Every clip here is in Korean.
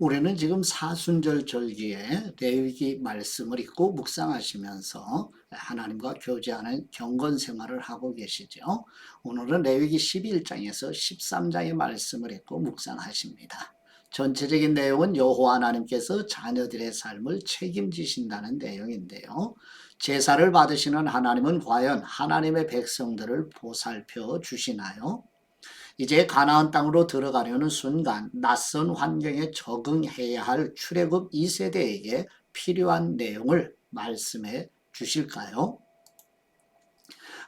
우리는 지금 사순절 절기에 레위기 말씀을 읽고 묵상하시면서 하나님과 교제하는 경건 생활을 하고 계시죠. 오늘은 레위기 11장에서 13장의 말씀을 읽고 묵상하십니다. 전체적인 내용은 여호와 하나님께서 자녀들의 삶을 책임지신다는 내용인데요. 제사를 받으시는 하나님은 과연 하나님의 백성들을 보살펴 주시나요? 이제 가나안 땅으로 들어가려는 순간 낯선 환경에 적응해야 할 출애굽 2세대에게 필요한 내용을 말씀해 주실까요?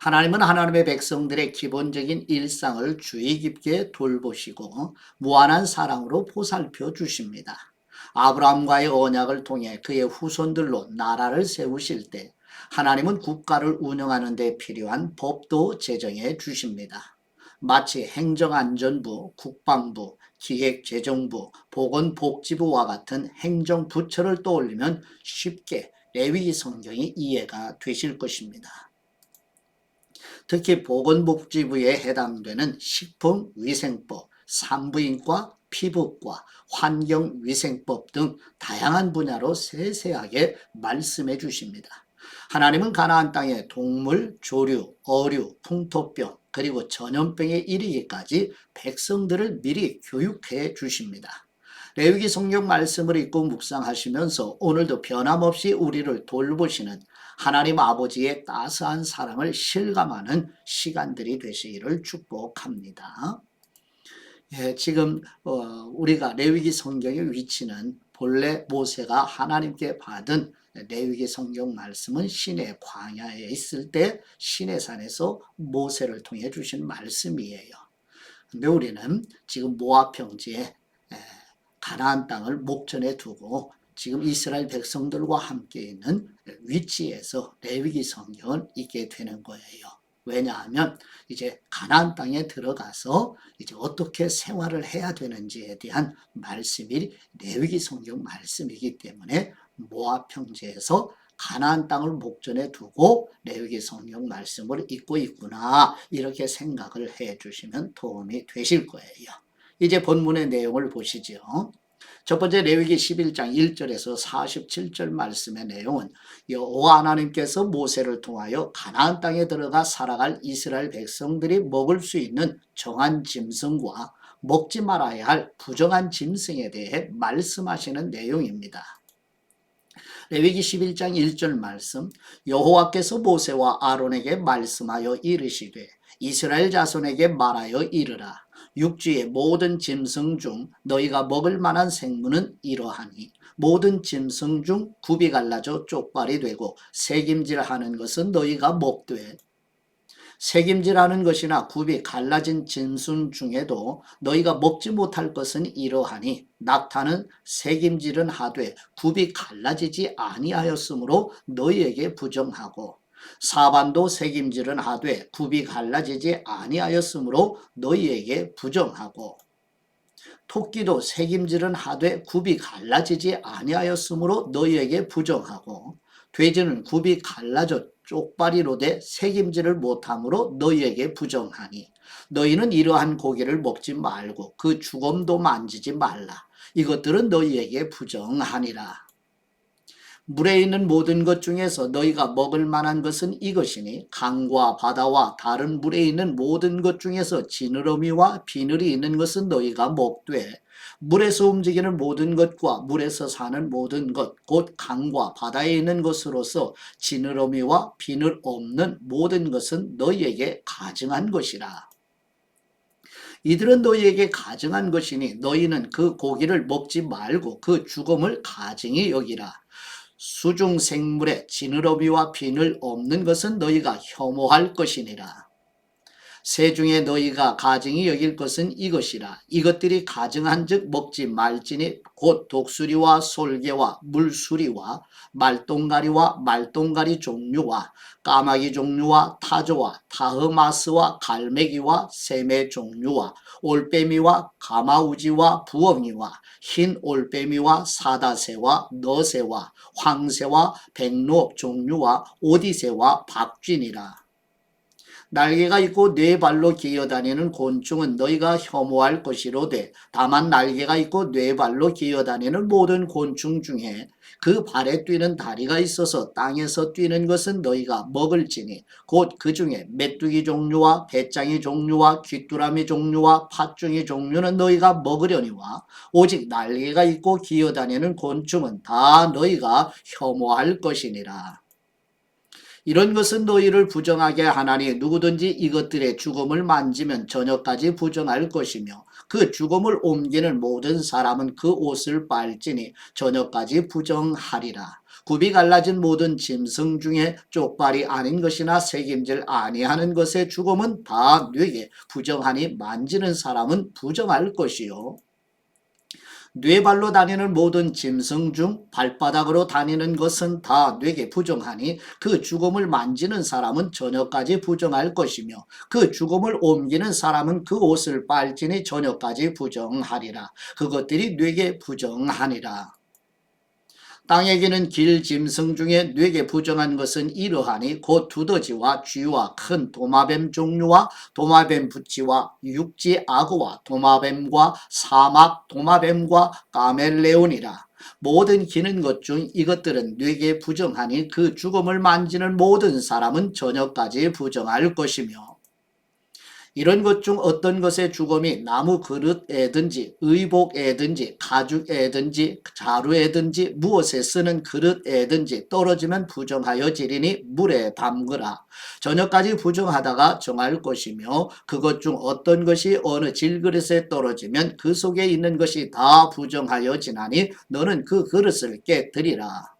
하나님은 하나님의 백성들의 기본적인 일상을 주의 깊게 돌보시고 무한한 사랑으로 보살펴 주십니다. 아브라함과의 언약을 통해 그의 후손들로 나라를 세우실 때 하나님은 국가를 운영하는 데 필요한 법도 제정해 주십니다. 마치 행정안전부, 국방부, 기획재정부, 보건복지부와 같은 행정부처를 떠올리면 쉽게 레위기 성경이 이해가 되실 것입니다. 특히 보건복지부에 해당되는 식품위생법, 산부인과, 피부과, 환경위생법 등 다양한 분야로 세세하게 말씀해 주십니다. 하나님은 가나안 땅에 동물, 조류, 어류, 풍토병, 그리고 전염병에 이르기까지 백성들을 미리 교육해 주십니다. 레위기 성경 말씀을 읽고 묵상하시면서 오늘도 변함없이 우리를 돌보시는 하나님 아버지의 따스한 사랑을 실감하는 시간들이 되시기를 축복합니다. 예, 지금 어, 우리가 레위기 성경의 위치는 본래 모세가 하나님께 받은 레위기 성경 말씀은 신의 광야에 있을 때 신의 산에서 모세를 통해 주신 말씀이에요. 근데 우리는 지금 모압 평지에 가나안 땅을 목전에 두고 지금 이스라엘 백성들과 함께 있는 위치에서 레위기 성경을 읽게 되는 거예요. 왜냐하면 이제 가나안 땅에 들어가서 이제 어떻게 생활을 해야 되는지에 대한 말씀이 레위기 성경 말씀이기 때문에 모압 평지에서 가나안 땅을 목전에 두고 레위기 성경 말씀을 읽고 있구나 이렇게 생각을 해 주시면 도움이 되실 거예요. 이제 본문의 내용을 보시죠. 첫 번째 레위기 11장 1절에서 47절 말씀의 내용은 여호와 하나님께서 모세를 통하여 가나안 땅에 들어가 살아갈 이스라엘 백성들이 먹을 수 있는 정한 짐승과 먹지 말아야 할 부정한 짐승에 대해 말씀하시는 내용입니다. 레위기 11장 1절 말씀 여호와께서 모세와 아론에게 말씀하여 이르시되 이스라엘 자손에게 말하여 이르라. 육지의 모든 짐승 중 너희가 먹을 만한 생물은 이러하니 모든 짐승 중 굽이 갈라져 쪽발이 되고 새김질하는 것은 너희가 먹되 새김질하는 것이나 굽이 갈라진 짐승 중에도 너희가 먹지 못할 것은 이러하니 낙타는 새김질은 하되 굽이 갈라지지 아니하였으므로 너희에게 부정하고 사반도 새김질은 하되 굽이 갈라지지 아니하였으므로 너희에게 부정하고 토끼도 새김질은 하되 굽이 갈라지지 아니하였으므로 너희에게 부정하고 돼지는 굽이 갈라져 쪽발이로 돼 새김질을 못함으로 너희에게 부정하니 너희는 이러한 고기를 먹지 말고 그 주검도 만지지 말라. 이것들은 너희에게 부정하니라. 물에 있는 모든 것 중에서 너희가 먹을 만한 것은 이것이니 강과 바다와 다른 물에 있는 모든 것 중에서 지느러미와 비늘이 있는 것은 너희가 먹되 물에서 움직이는 모든 것과 물에서 사는 모든 것, 곧 강과 바다에 있는 것으로서 지느러미와 비늘 없는 모든 것은 너희에게 가증한 것이라. 이들은 너희에게 가증한 것이니 너희는 그 고기를 먹지 말고 그 죽음을 가증히 여기라. 수중 생물에 지느러미와 비늘 없는 것은 너희가 혐오할 것이니라. 새 중에 너희가 가증히 여길 것은 이것이라. 이것들이 가증한즉 먹지 말지니 곧 독수리와 솔개와 물수리와 말똥가리와 말똥가리 종류와 까마귀 종류와 타조와 타흐마스와 갈매기와 새매 종류와 올빼미와 가마우지와 부엉이와 흰 올빼미와 사다새와 너새와 황새와 백로 종류와 오디새와 박쥐니라 날개가 있고 네 발로 기어다니는 곤충은 너희가 혐오할 것이로되 다만 날개가 있고 네 발로 기어다니는 모든 곤충 중에 그 발에 뛰는 다리가 있어서 땅에서 뛰는 것은 너희가 먹을지니 곧 그 중에 메뚜기 종류와 배짱이 종류와 귀뚜라미 종류와 팥중이 종류는 너희가 먹으려니와 오직 날개가 있고 기어다니는 곤충은 다 너희가 혐오할 것이니라. 이런 것은 너희를 부정하게 하나니 누구든지 이것들의 죽음을 만지면 저녁까지 부정할 것이며 그 죽음을 옮기는 모든 사람은 그 옷을 빨지니 저녁까지 부정하리라. 굽이 갈라진 모든 짐승 중에 쪽발이 아닌 것이나 새김질 아니하는 것의 죽음은 다 뇌게 부정하니 만지는 사람은 부정할 것이요. 네 발로 다니는 모든 짐승 중 발바닥으로 다니는 것은 다 뇌게 부정하니 그 죽음을 만지는 사람은 저녁까지 부정할 것이며 그 죽음을 옮기는 사람은 그 옷을 빨지니 저녁까지 부정하리라. 그것들이 뇌게 부정하니라. 땅에 기는 길 짐승 중에 뇌게 부정한 것은 이러하니 곧 두더지와 쥐와 큰 도마뱀 종류와 도마뱀 부치와 육지 악어와 도마뱀과 사막 도마뱀과 까멜레온이라. 모든 기는 것 중 이것들은 뇌게 부정하니 그 죽음을 만지는 모든 사람은 저녁까지 부정할 것이며 이런 것 중 어떤 것의 죽음이 나무 그릇에든지 의복에든지 가죽에든지 자루에든지 무엇에 쓰는 그릇에든지 떨어지면 부정하여 지리니 물에 담그라. 저녁까지 부정하다가 정할 것이며 그것 중 어떤 것이 어느 질그릇에 떨어지면 그 속에 있는 것이 다 부정하여 지나니 너는 그 그릇을 깨뜨리라.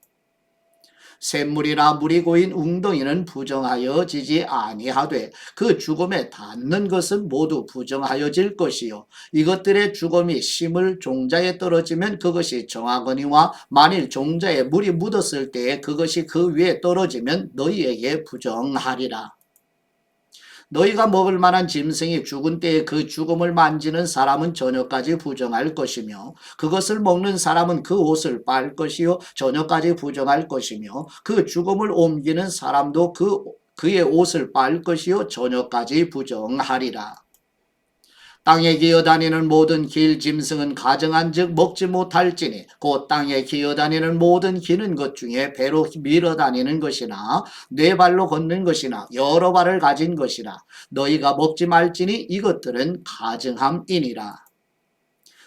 샘물이나 물이 고인 웅덩이는 부정하여 지지 아니하되 그 죽음에 닿는 것은 모두 부정하여질 것이요. 이것들의 죽음이 심을 종자에 떨어지면 그것이 정하거니와 만일 종자에 물이 묻었을 때에 그것이 그 위에 떨어지면 너희에게 부정하리라 너희가 먹을 만한 짐승이 죽은 때에 그 죽음을 만지는 사람은 저녁까지 부정할 것이며 그것을 먹는 사람은 그 옷을 빨 것이요 저녁까지 부정할 것이며 그 죽음을 옮기는 사람도 그 그의 옷을 빨 것이요 저녁까지 부정하리라. 땅에 기어다니는 모든 길 짐승은 가정한 즉 먹지 못할지니 곧 땅에 기어다니는 모든 기는 것 중에 배로 밀어다니는 것이나 네 발로 걷는 것이나 여러 발을 가진 것이라 너희가 먹지 말지니 이것들은 가증함이니라.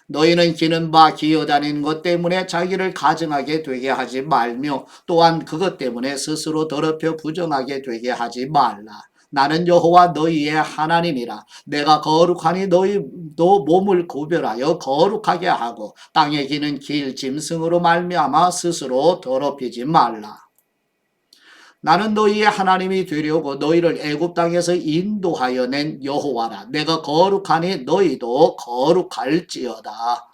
너희는 기는 바 기어다니는 것 때문에 자기를 가증하게 되게 하지 말며 또한 그것 때문에 스스로 더럽혀 부정하게 되게 하지 말라. 나는 여호와 너희의 하나님이라. 내가 거룩하니 너희도 몸을 구별하여 거룩하게 하고 땅에 기는 길 짐승으로 말미암아 스스로 더럽히지 말라. 나는 너희의 하나님이 되려고 너희를 애굽 땅에서 인도하여 낸 여호와라. 내가 거룩하니 너희도 거룩할지어다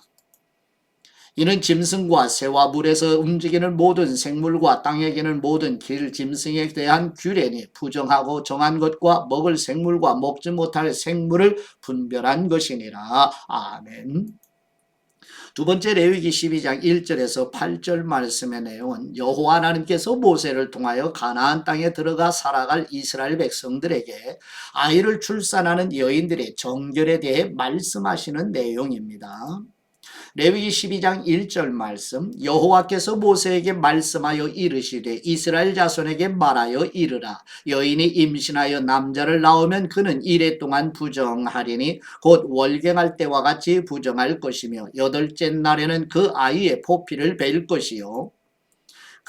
이는 짐승과 새와 물에서 움직이는 모든 생물과 땅에 기는 모든 길 짐승에 대한 규례니 부정하고 정한 것과 먹을 생물과 먹지 못할 생물을 분별한 것이니라. 아멘. 두 번째 레위기 12장 1절에서 8절 말씀의 내용은 여호와 하나님께서 모세를 통하여 가나안 땅에 들어가 살아갈 이스라엘 백성들에게 아이를 출산하는 여인들의 정결에 대해 말씀하시는 내용입니다. 레위기 12장 1절 말씀 여호와께서 모세에게 말씀하여 이르시되 이스라엘 자손에게 말하여 이르라. 여인이 임신하여 남자를 낳으면 그는 이래 동안 부정하리니 곧 월경할 때와 같이 부정할 것이며 여덟째 날에는 그 아이의 포피를 벨 것이요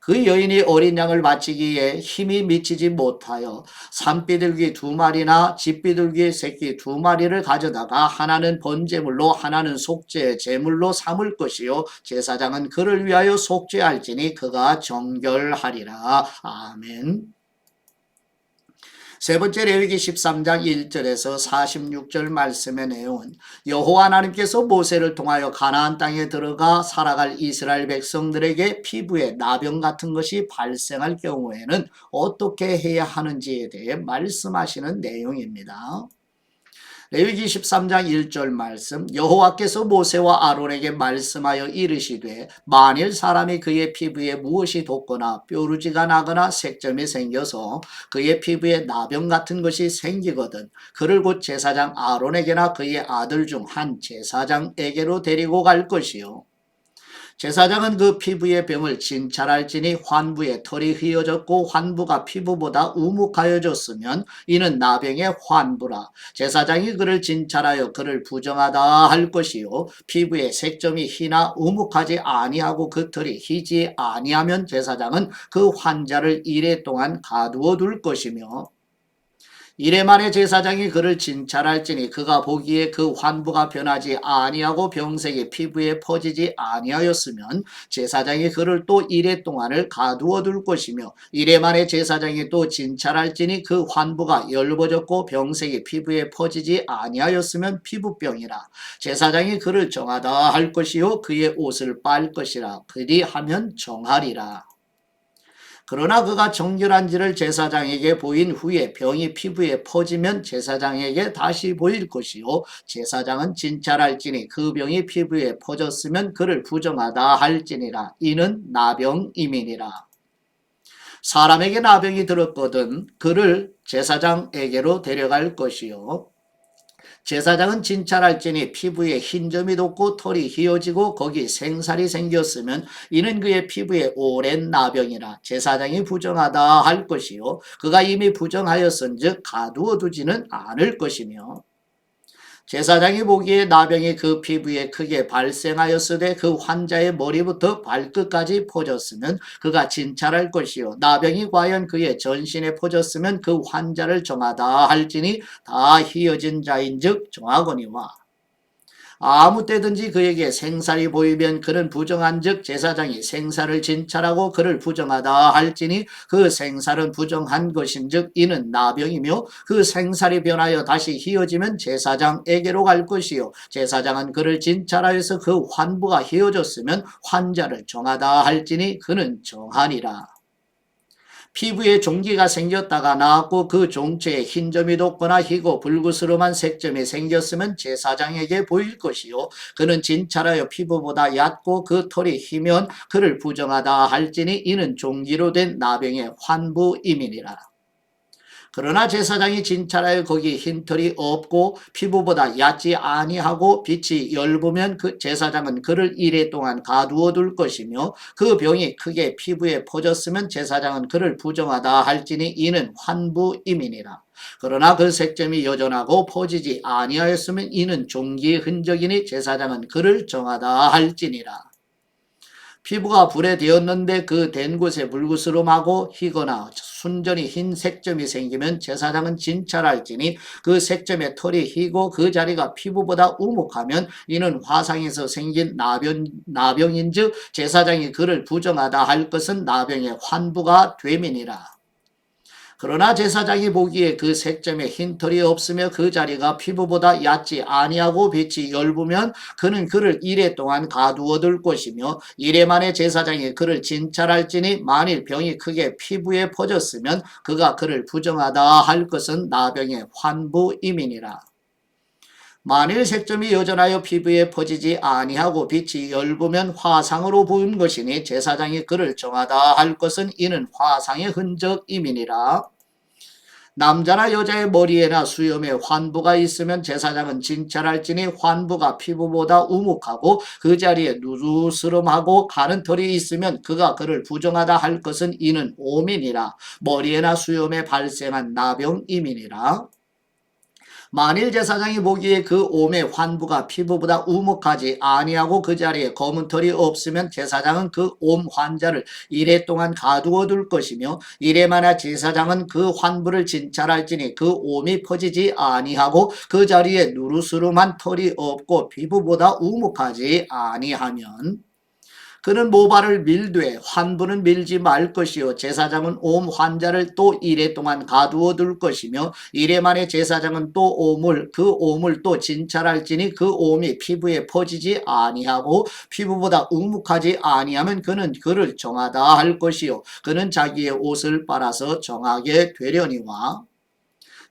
그 여인이 어린 양을 바치기에 힘이 미치지 못하여 산비둘기 두 마리나 집비둘기 새끼 두 마리를 가져다가 하나는 번제물로 하나는 속죄 제물로 삼을 것이요 제사장은 그를 위하여 속죄할지니 그가 정결하리라 아멘. 세 번째 레위기 13장 1절에서 46절 말씀의 내용은 여호와 하나님께서 모세를 통하여 가나안 땅에 들어가 살아갈 이스라엘 백성들에게 피부에 나병 같은 것이 발생할 경우에는 어떻게 해야 하는지에 대해 말씀하시는 내용입니다. 레위기 13장 1절 말씀 여호와께서 모세와 아론에게 말씀하여 이르시되 만일 사람이 그의 피부에 무엇이 돋거나 뾰루지가 나거나 색점이 생겨서 그의 피부에 나병 같은 것이 생기거든 그를 곧 제사장 아론에게나 그의 아들 중 한 제사장에게로 데리고 갈 것이요 제사장은 그 피부의 병을 진찰할지니 환부의 털이 휘어졌고 환부가 피부보다 우묵하여졌으면 이는 나병의 환부라. 제사장이 그를 진찰하여 그를 부정하다 할 것이요 피부의 색점이 희나 우묵하지 아니하고 그 털이 희지 아니하면 제사장은 그 환자를 이래 동안 가두어 둘 것이며 이래 만에 제사장이 그를 진찰할지니 그가 보기에 그 환부가 변하지 아니하고 병색이 피부에 퍼지지 아니하였으면 제사장이 그를 또 이래 동안을 가두어 둘 것이며 이래 만에 제사장이 또 진찰할지니 그 환부가 열버졌고 병색이 피부에 퍼지지 아니하였으면 피부병이라. 제사장이 그를 정하다 할 것이요 그의 옷을 빨 것이라. 그리하면 정하리라 그러나 그가 정결한지를 제사장에게 보인 후에 병이 피부에 퍼지면 제사장에게 다시 보일 것이요. 제사장은 진찰할지니 그 병이 피부에 퍼졌으면 그를 부정하다 할지니라. 이는 나병임이니라. 사람에게 나병이 들었거든 그를 제사장에게로 데려갈 것이요 제사장은 진찰할지니 피부에 흰 점이 돋고 털이 휘어지고 거기 생살이 생겼으면 이는 그의 피부에 오랜 나병이라 제사장이 부정하다 할 것이요. 그가 이미 부정하였은즉 가두어 두지는 않을 것이며 제사장이 보기에 나병이 그 피부에 크게 발생하였으되 그 환자의 머리부터 발끝까지 퍼졌으면 그가 진찰할 것이요. 나병이 과연 그의 전신에 퍼졌으면 그 환자를 정하다 할지니 다 희어진 자인즉 정하거니와 아무 때든지 그에게 생살이 보이면 그는 부정한 즉 제사장이 생살을 진찰하고 그를 부정하다 할지니 그 생살은 부정한 것인 즉 이는 나병이며 그 생살이 변하여 다시 휘어지면 제사장에게로 갈 것이요 제사장은 그를 진찰하여서 그 환부가 휘어졌으면 환자를 정하다 할지니 그는 정하니라. 피부에 종기가 생겼다가 나았고 그 종체에 흰 점이 돋거나 희고 불구스름한 색점이 생겼으면 제사장에게 보일 것이요 그는 진찰하여 피부보다 얕고 그 털이 희면 그를 부정하다 할지니 이는 종기로 된 나병의 환부임이니라. 그러나 제사장이 진찰하여 거기 흰털이 없고 피부보다 얕지 아니하고 빛이 엷으면 그 제사장은 그를 이래 동안 가두어 둘 것이며 그 병이 크게 피부에 퍼졌으면 제사장은 그를 부정하다 할지니 이는 환부임이니라. 그러나 그 색점이 여전하고 퍼지지 아니하였으면 이는 종기의 흔적이니 제사장은 그를 정하다 할지니라. 피부가 불에 되었는데 그 된 곳에 불구스름하고 희거나 순전히 흰 색점이 생기면 제사장은 진찰할지니 그 색점의 털이 희고 그 자리가 피부보다 우묵하면 이는 화상에서 생긴 나병, 나병인즉 제사장이 그를 부정하다 할 것은 나병의 환부가 되민이라. 그러나 제사장이 보기에 그 색점에 흰털이 없으며 그 자리가 피부보다 얕지 아니하고 빛이 엷으면 그는 그를 이래 동안 가두어 둘 것이며 이래 만에 제사장이 그를 진찰할지니 만일 병이 크게 피부에 퍼졌으면 그가 그를 부정하다 할 것은 나병의 환부임이니라. 만일 색점이 여전하여 피부에 퍼지지 아니하고 빛이 엷으면 화상으로 보인 것이니 제사장이 그를 정하다 할 것은 이는 화상의 흔적임이니라. 남자나 여자의 머리에나 수염에 환부가 있으면 제사장은 진찰할지니 환부가 피부보다 우묵하고 그 자리에 누르스름하고 가는 털이 있으면 그가 그를 부정하다 할 것은 이는 오민이라 머리에나 수염에 발생한 나병임이니라 만일 제사장이 보기에 그 오매 환부가 피부보다 우묵하지 아니하고 그 자리에 검은 털이 없으면 제사장은 그 옴 환자를 이래 동안 가두어 둘 것이며 이래마나 제사장은 그 환부를 진찰할지니 그 옴이 퍼지지 아니하고 그 자리에 누르스름한 털이 없고 피부보다 우묵하지 아니하면 그는 모발을 밀되 환부는 밀지 말 것이요. 제사장은 옴 환자를 또 이래 동안 가두어 둘 것이며 이래 만에 제사장은 또 옴을 그 옴을 또 진찰할지니 그 옴이 피부에 퍼지지 아니하고 피부보다 우묵하지 아니하면 그는 그를 정하다 할 것이요. 그는 자기의 옷을 빨아서 정하게 되려니와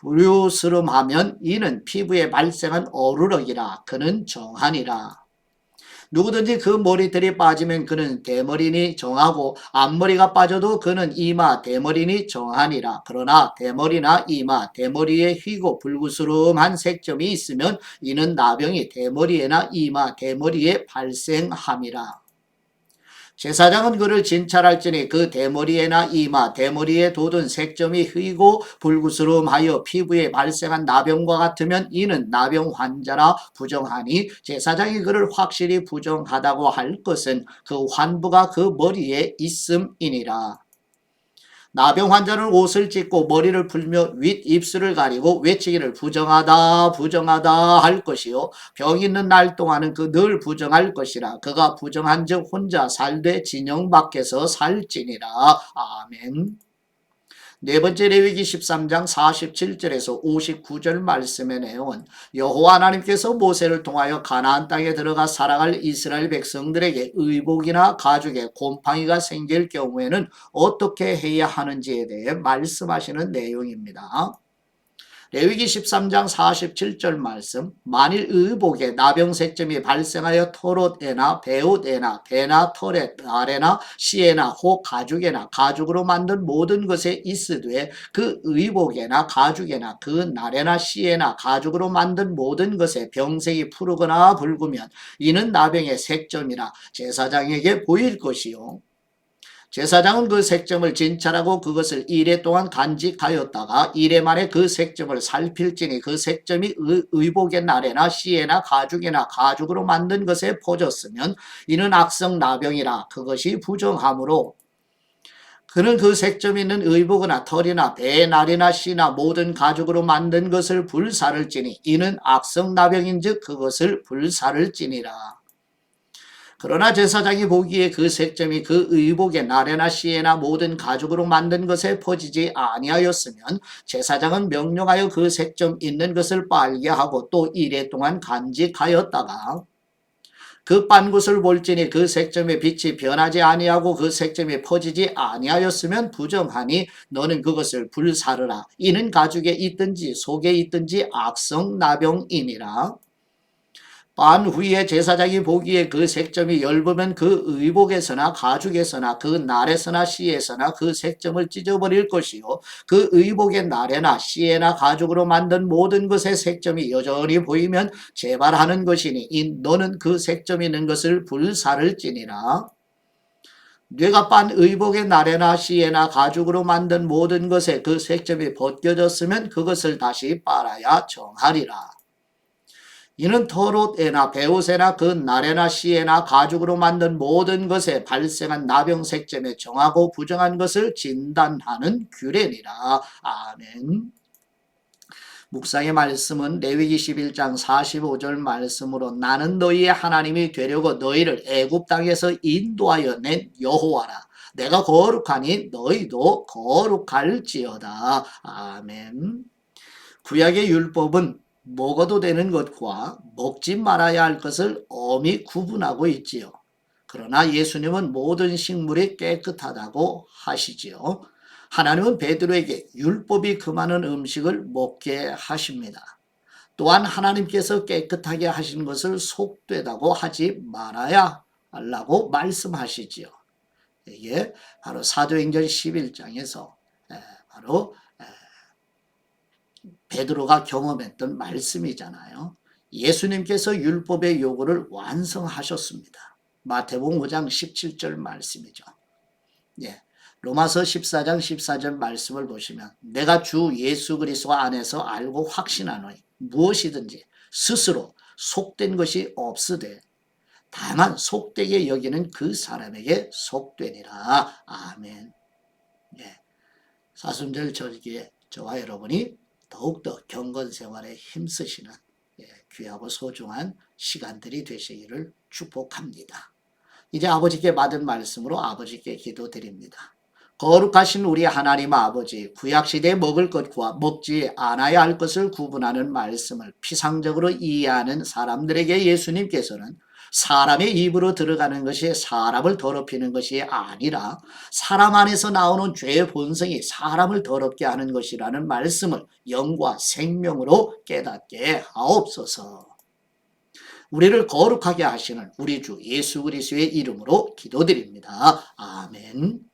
불효스름하면 이는 피부에 발생한 어루럭이라 그는 정하니라. 누구든지 그 머리털이 빠지면 그는 대머리니 정하고 앞머리가 빠져도 그는 이마 대머리니 정하니라. 그러나 대머리나 이마 대머리에 휘고 불구스름한 색점이 있으면 이는 나병이 대머리에나 이마 대머리에 발생함이라. 제사장은 그를 진찰할지니 그 대머리에나 이마 대머리에 돋은 색점이 흐이고 불구스름하여 피부에 발생한 나병과 같으면 이는 나병 환자라 부정하니 제사장이 그를 확실히 부정하다고 할 것은 그 환부가 그 머리에 있음이니라. 나병 환자는 옷을 찢고 머리를 풀며 윗 입술을 가리고 외치기를 부정하다 부정하다 할 것이요. 병 있는 날 동안은 그 늘 부정할 것이라. 그가 부정한즉 혼자 살되 진영 밖에서 살지니라. 아멘. 네 번째 레위기 13장 47절에서 59절 말씀에 내용은 여호와 하나님께서 모세를 통하여 가나안 땅에 들어가 살아갈 이스라엘 백성들에게 의복이나 가죽에 곰팡이가 생길 경우에는 어떻게 해야 하는지에 대해 말씀하시는 내용입니다. 레위기 13장 47절 말씀 만일 의복에 나병색점이 발생하여 털옷에나 배옷에나 배나 털에 아래나 시에나 혹 가죽에나 가죽으로 만든 모든 것에 있으되 그 의복에나 가죽에나 그 날에나 시에나 가죽으로 만든 모든 것에 병색이 푸르거나 붉으면 이는 나병의 색점이라 제사장에게 보일 것이요 제사장은 그 색점을 진찰하고 그것을 이래 동안 간직하였다가 이래 만에 그 색점을 살필지니 그 색점이 의, 복의 날에나 시에나 가죽이나 가죽으로 만든 것에 퍼졌으면 이는 악성 나병이라 그것이 부정함으로 그는 그 색점 있는 의복이나 털이나 배, 날이나 씨나 모든 가죽으로 만든 것을 불사를 지니 이는 악성 나병인즉 그것을 불사를 지니라. 그러나 제사장이 보기에 그 색점이 그 의복의 나래나 시에나 모든 가죽으로 만든 것에 퍼지지 아니하였으면 제사장은 명령하여 그 색점 있는 것을 빨게 하고 또 이래 동안 간직하였다가 그빤 것을 볼지니 그 색점의 빛이 변하지 아니하고 그 색점이 퍼지지 아니하였으면 부정하니 너는 그것을 불사르라. 이는 가죽에 있든지 속에 있든지 악성 나병이니라 반 후에 제사장이 보기에 그 색점이 엷으면 그 의복에서나 가죽에서나 그 날에서나 씨에서나 그 색점을 찢어버릴 것이요 그 의복의 날에나 씨에나 가죽으로 만든 모든 것의 색점이 여전히 보이면 재발하는 것이니 이 너는 그 색점 있는 것을 불사를 찌니라 뇌가 빤 의복의 날에나 씨에나 가죽으로 만든 모든 것에 그 색점이 벗겨졌으면 그것을 다시 빨아야 정하리라. 이는 털옷에나 배옷에나 그 날에나 시에나 가죽으로 만든 모든 것에 발생한 나병 색점에 정하고 부정한 것을 진단하는 규례니라. 아멘. 묵상의 말씀은 레위기 11장 45절 말씀으로 나는 너희의 하나님이 되려고 너희를 애굽 땅에서 인도하여 낸 여호와라. 내가 거룩하니 너희도 거룩할지어다. 아멘. 구약의 율법은 먹어도 되는 것과 먹지 말아야 할 것을 엄히 구분하고 있지요. 그러나 예수님은 모든 식물이 깨끗하다고 하시지요. 하나님은 베드로에게 율법이 금하는 음식을 먹게 하십니다. 또한 하나님께서 깨끗하게 하신 것을 속되다고 하지 말아야 하라고 말씀하시지요. 이게 바로 사도행전 11장에서 바로 베드로가 경험했던 말씀이잖아요. 예수님께서 율법의 요구를 완성하셨습니다. 마태복음 5장 17절 말씀이죠. 예. 로마서 14장 14절 말씀을 보시면 내가 주 예수 그리스도 안에서 알고 확신하노니 무엇이든지 스스로 속된 것이 없으되 다만 속되게 여기는 그 사람에게 속되니라. 아멘. 예. 사순절 절기에 저와 여러분이 더욱더 경건 생활에 힘쓰시는 예, 귀하고 소중한 시간들이 되시기를 축복합니다. 이제 아버지께 받은 말씀으로 아버지께 기도드립니다. 거룩하신 우리 하나님 아버지, 구약시대에 먹을 것과 먹지 않아야 할 것을 구분하는 말씀을 피상적으로 이해하는 사람들에게 예수님께서는 사람의 입으로 들어가는 것이 사람을 더럽히는 것이 아니라 사람 안에서 나오는 죄의 본성이 사람을 더럽게 하는 것이라는 말씀을 영과 생명으로 깨닫게 하옵소서. 우리를 거룩하게 하시는 우리 주 예수 그리스도의 이름으로 기도드립니다. 아멘.